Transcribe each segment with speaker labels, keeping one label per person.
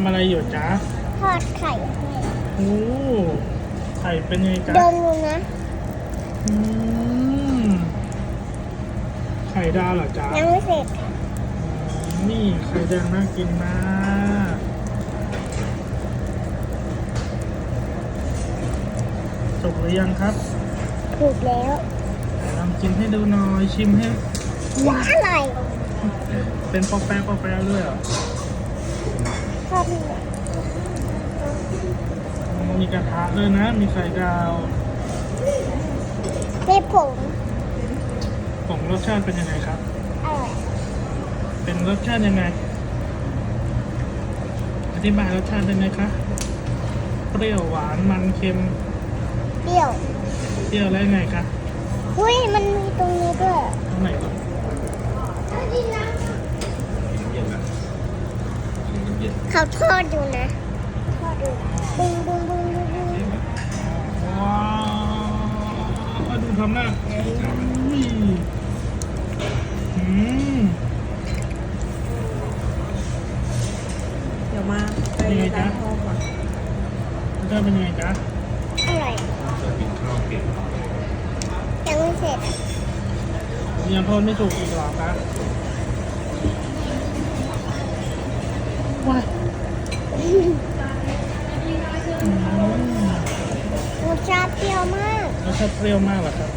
Speaker 1: ำอะไรอยู่จ๊ะ
Speaker 2: ทอดไข่ให้
Speaker 1: โอ้ไข่เป็นยังไงจ๊ะ
Speaker 2: ดมดูนะ
Speaker 1: อืมไข่ดาวเหรอจ๊ะ
Speaker 2: ยังไม่เสร็จค่ะ
Speaker 1: นี่ไข่แดงน่ากินมากสุกหรือยังครับ
Speaker 2: ถูกแล้ว
Speaker 1: ไหนลองกินให้ดูหน่อยชิมให้
Speaker 2: ว้าอะไร
Speaker 1: เป็นปอกแป๊กปอกแป๊กด้วยเหรอ
Speaker 2: ทอดนี่
Speaker 1: มีกระทะด้วยนะ มีไข่ดาว
Speaker 2: ไม่ผง
Speaker 1: ผงรสชาติเป็นยังไงครับ
Speaker 2: อร่อย
Speaker 1: เป็นรสชาติยังไง อธิบายรสชาติได้ไหมคะ เปรี้ยวหวานมันเค็ม
Speaker 2: เปรี้ยว
Speaker 1: เปรี้ยวแล้วยังไงคะ
Speaker 2: อุ้ยมันมีตรงนี้ด้วย
Speaker 1: ตรงไหนก่อน
Speaker 2: เขาทอดอยู่นะทอดอยู่บึ้งบึ้งบึ้งบึ้งบึ้ง
Speaker 1: ว้าวดูทำหน้าอุ้ยอืม
Speaker 3: เดี๋ยวมาไป
Speaker 1: ยังไงจ๊ะ
Speaker 3: ร้านทองก่อน
Speaker 1: รสชาติเป็นยังไงจ๊ะ
Speaker 2: อร่อยยังไม่เสร็จ
Speaker 1: ยังทอดไม่สุกอีกหรอคะว้าย
Speaker 2: ชาติเปรี้ยวมาก
Speaker 1: รสชาติเปรี้ยวมากเหรอครับ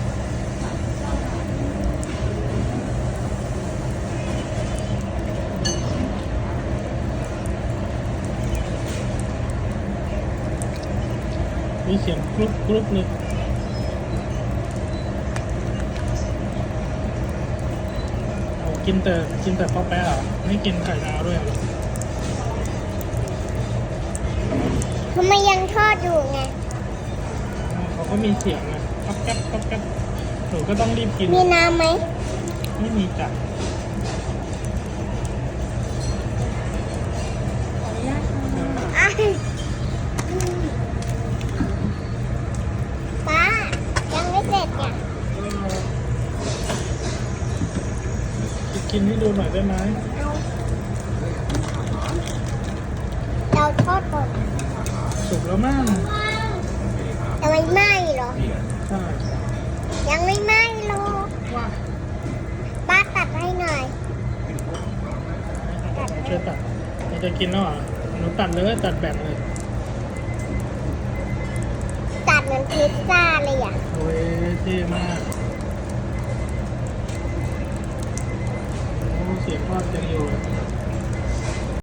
Speaker 1: มีเสียงกรุบกรุบเลยโอ้กินแต่กินแต่ป๊อปแป๊ะเหรอ ไม่กินไข่ดาวด้วยเหรอ
Speaker 2: ทำไมยังทอดอยู่ไง
Speaker 1: อ๋อเขา ก็มีเสียงนะป๊อปแป๊บป๊อปแป๊บหนูก็ต้องรีบกิน
Speaker 2: มีน้ำไหม
Speaker 1: ไม่มีจ้ะ
Speaker 3: ขออนุญาตค่ะ
Speaker 2: อะป้ายังไม่เสร็จเนี่ย
Speaker 1: จะกินให้ดูหน่อยได้ไหม
Speaker 2: เอาเราทอดก่อน
Speaker 1: สุกแล้วมั้ง
Speaker 2: ยังไม่ไหม้เหรอ
Speaker 1: ใช่
Speaker 2: ยังไม่ไหม้หรอก
Speaker 1: ว่า
Speaker 2: ป้าตัดให้หน่อย
Speaker 1: ช่วยตัดเราจะกินแล้วเหรอหนูตัดเลยตัดแบ่งเลย
Speaker 2: ตัดเหมือนพิซซ่าเลยอะ
Speaker 1: โอ้ยเท่มากโอ้เสียงทอดยังอยู่เลย